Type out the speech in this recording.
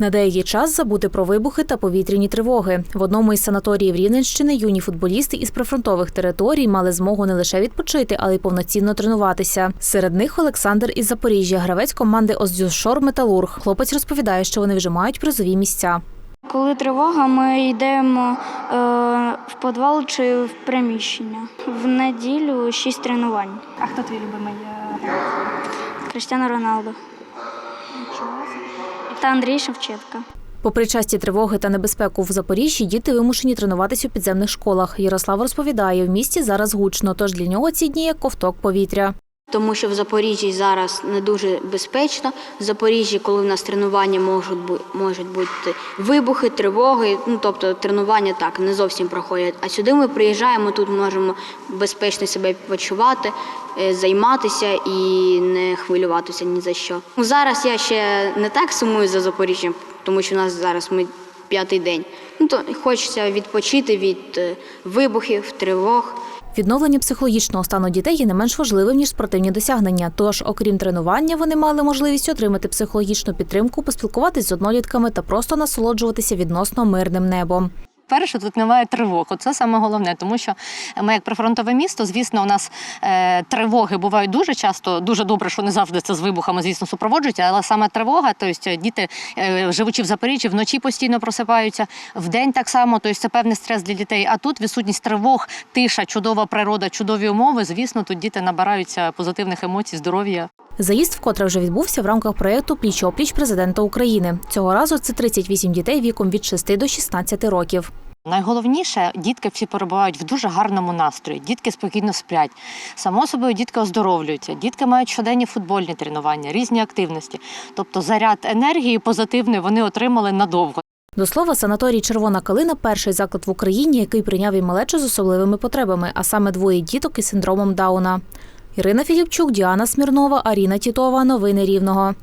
На деякий час забути про вибухи та повітряні тривоги. В одному із санаторіїв Рівненщини юні футболісти із прифронтових територій мали змогу не лише відпочити, але й повноцінно тренуватися. Серед них Олександр із Запоріжжя, гравець команди Оздюшор Металург. Хлопець розповідає, що вони вже мають призові місця. Коли тривога, ми йдемо е, в підвал чи в приміщення. В неділю шість тренувань. А хто твій любимий е, гравець? Та Андрій Шевченка. Попри часті тривоги та небезпеку в Запоріжжі, діти вимушені тренуватись у підземних школах. Ярослав розповідає, в місті зараз гучно, тож для нього ці дні як ковток повітря. Тому що в Запоріжжі зараз не дуже безпечно. В Запоріжжі, коли в нас тренування можуть бути можуть бути вибухи, тривоги. Ну тобто тренування так не зовсім проходять. А сюди ми приїжджаємо, тут можемо безпечно себе почувати, е, займатися і не хвилюватися ні за що. Ну, Зараз я ще не так сумую за Запоріжжям, тому що у нас зараз ми п'ятий день. Ну то хочеться відпочити від е, вибухів, тривог. Відновлення психологічного стану дітей є не менш важливим ніж спортивні досягнення. Тож, окрім тренування, вони мали можливість отримати психологічну підтримку, поспілкуватись з однолітками та просто насолоджуватися відносно мирним небом. Перше, тут немає тривог. Оце саме головне, тому що ми, як прифронтове місто, звісно, у нас е, тривоги бувають дуже часто. Дуже добре, що не завжди це з вибухами, звісно, супроводжується, але саме тривога, тобто діти, е, живучи в Запоріжжі, вночі постійно просипаються, вдень так само, тобто це певний стрес для дітей. А тут відсутність тривог, тиша, чудова природа, чудові умови. Звісно, тут діти набираються позитивних емоцій, здоров'я. Заїзд вкотре вже відбувся в рамках проєкту Пліч опліч президента України. Цього разу це 38 дітей віком від 6 до 16 років. Найголовніше, дітки всі перебувають в дуже гарному настрої. Дітки спокійно сплять. Само собою, дітки оздоровлюються. Дітки мають щоденні футбольні тренування, різні активності. Тобто заряд енергії позитивний вони отримали надовго. До слова, санаторій Червона калина перший заклад в Україні, який прийняв і малечу з особливими потребами, а саме двоє діток із синдромом Дауна. Ірина Філіпчук, Діана Смірнова, Аріна Тітова. Новини Рівного.